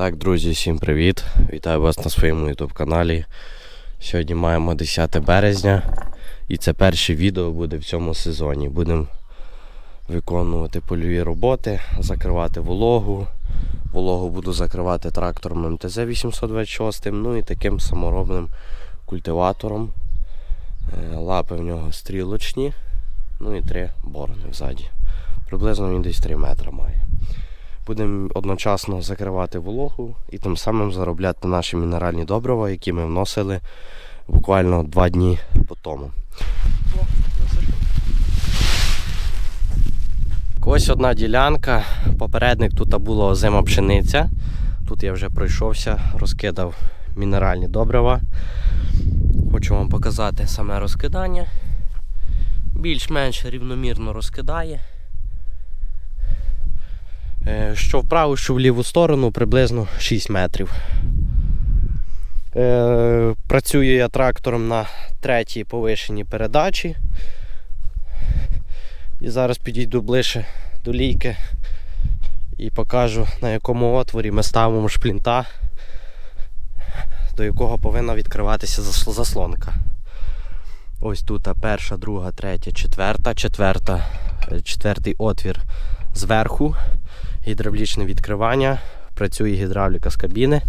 Так, друзі, всім привіт! Вітаю вас на своєму YouTube каналі. Сьогодні маємо 10 березня і це перше відео буде в цьому сезоні. Будемо виконувати польові роботи, закривати вологу. Вологу буду закривати трактором МТЗ 826, ну і таким саморобним культиватором. Е, Лапи в нього стрілочні, ну і три борони взаді. Приблизно він десь 3 метри має. Будемо одночасно закривати вологу і тим самим заробляти наші мінеральні добрива, які ми вносили буквально два дні по тому. Ось одна ділянка. Попередник тут була озима пшениця. Тут я вже пройшовся, розкидав мінеральні добрива. Хочу вам показати саме розкидання. Більш-менш рівномірно розкидає. Е, Що в праву, що в ліву сторону приблизно 6 метрів. Е, Працюю я трактором на третій повишеній передачі. І зараз підійду ближче до лійки і покажу на якому отворі ми ставимо шплінта, до якого повинна відкриватися заслонка. Ось тут перша, друга, третя, четверта, четверта, е, четвертий отвір зверху гідравлічне відкривання, працює гідравліка з кабіни,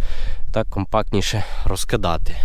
так компактніше розкидати.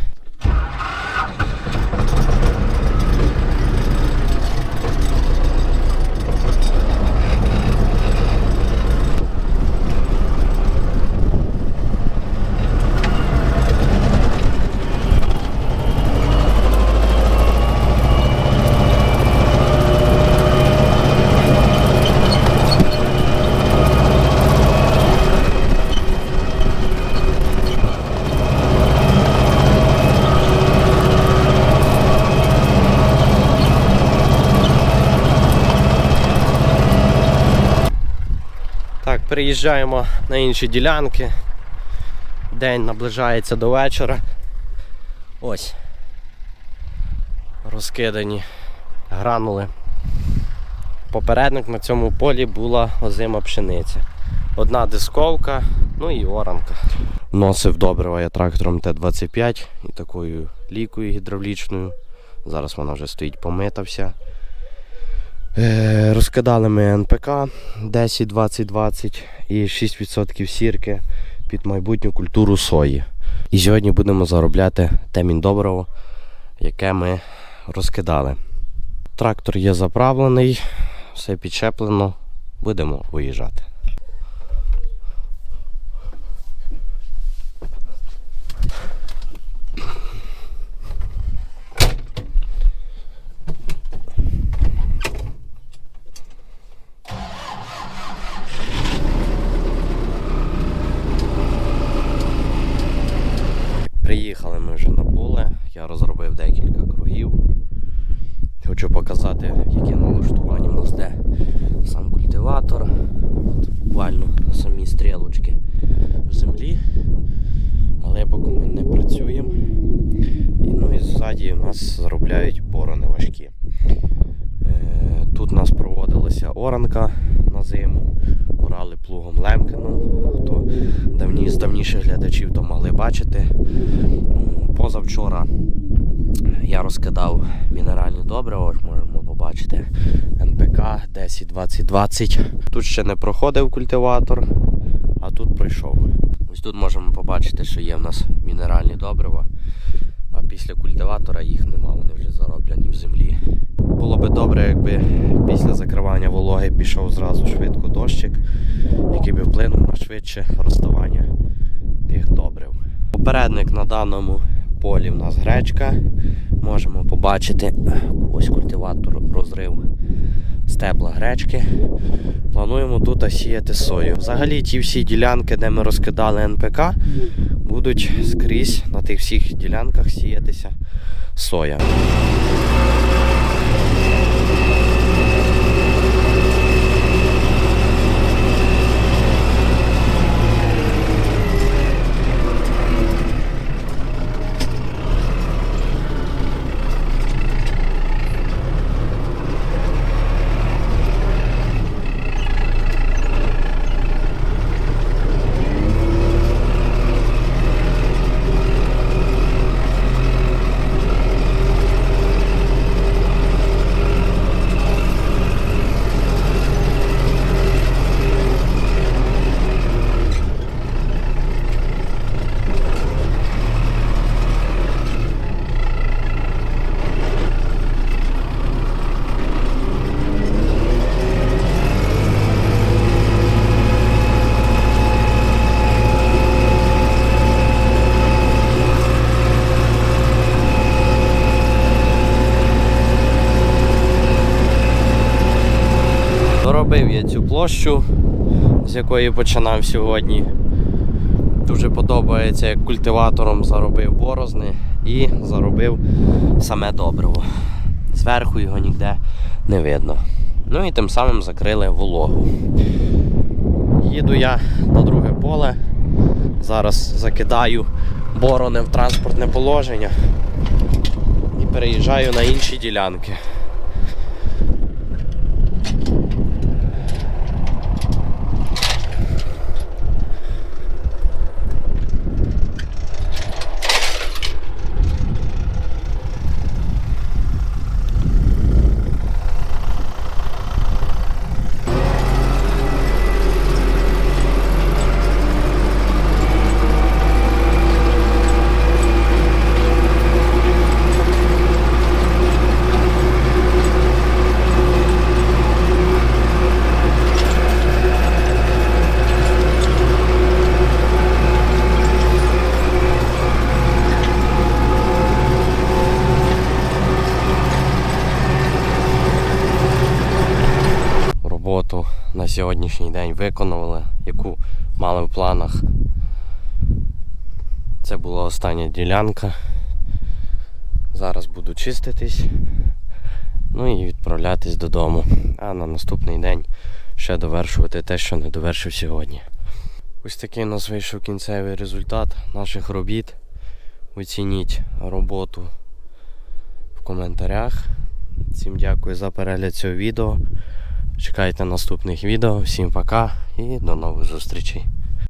Переїжджаємо на інші ділянки. День наближається до вечора. Ось. Розкидані гранули. Попередник на цьому полі була озима пшениця. Одна дисковка, ну і оранка. Носив добрива я трактором Т-25 і такою лікою гідравлічною. Зараз вона вже стоїть помита вся. Е, Розкидали ми НПК 10, 20, 20 і 6% сірки під майбутню культуру сої. І сьогодні будемо заробляти темінь доброго, яке ми розкидали. Трактор є заправлений, все підчеплено, будемо виїжджати. Приїхали ми вже на поле, я розробив декілька кругів. Хочу показати, яке налаштування у нас де сам культиватор. От буквально самі стрілочки в землі. Але поки ми не працюємо. І, ну і ззаді у нас заробляють борони важкі. Е, Тут у нас проводилася оранка на зиму, орали плугом Лемкином. Хто давні, давніших глядачів то могли бачити. Позавчора я розкидав мінеральні добрива, ось можемо побачити НПК 10 20 20 Тут ще не проходив культиватор, а тут пройшов. Ось тут можемо побачити, що є в нас мінеральні добрива, а після культиватора їх нема, вони вже зароблені в землі. Було би добре, якби після закривання вологи пішов зразу швидко дощик, який би вплинув на швидше розставання. Попередник на даному полі в нас гречка. Можемо побачити ось культиватор розрив стебла гречки. Плануємо тут сіяти сою. Взагалі ті всі ділянки, де ми розкидали НПК, будуть скрізь на тих всіх ділянках сіятися соя. Площу, з якої починав сьогодні. Дуже подобається, як культиватором заробив борозни і заробив саме добриво. Зверху його ніде не видно. Ну і тим самим закрили вологу. Їду я на друге поле. Зараз закидаю борони в транспортне положення і переїжджаю на інші ділянки. роботу на сьогоднішній день виконували, яку мали в планах. Це була остання ділянка. Зараз буду чиститись. Ну і відправлятись додому. А на наступний день ще довершувати те, що не довершив сьогодні. Ось такий у нас вийшов кінцевий результат наших робіт. Оцініть роботу в коментарях. Всім дякую за перегляд цього відео. Чекайте наступних відео. Всім пока і до нових зустрічей.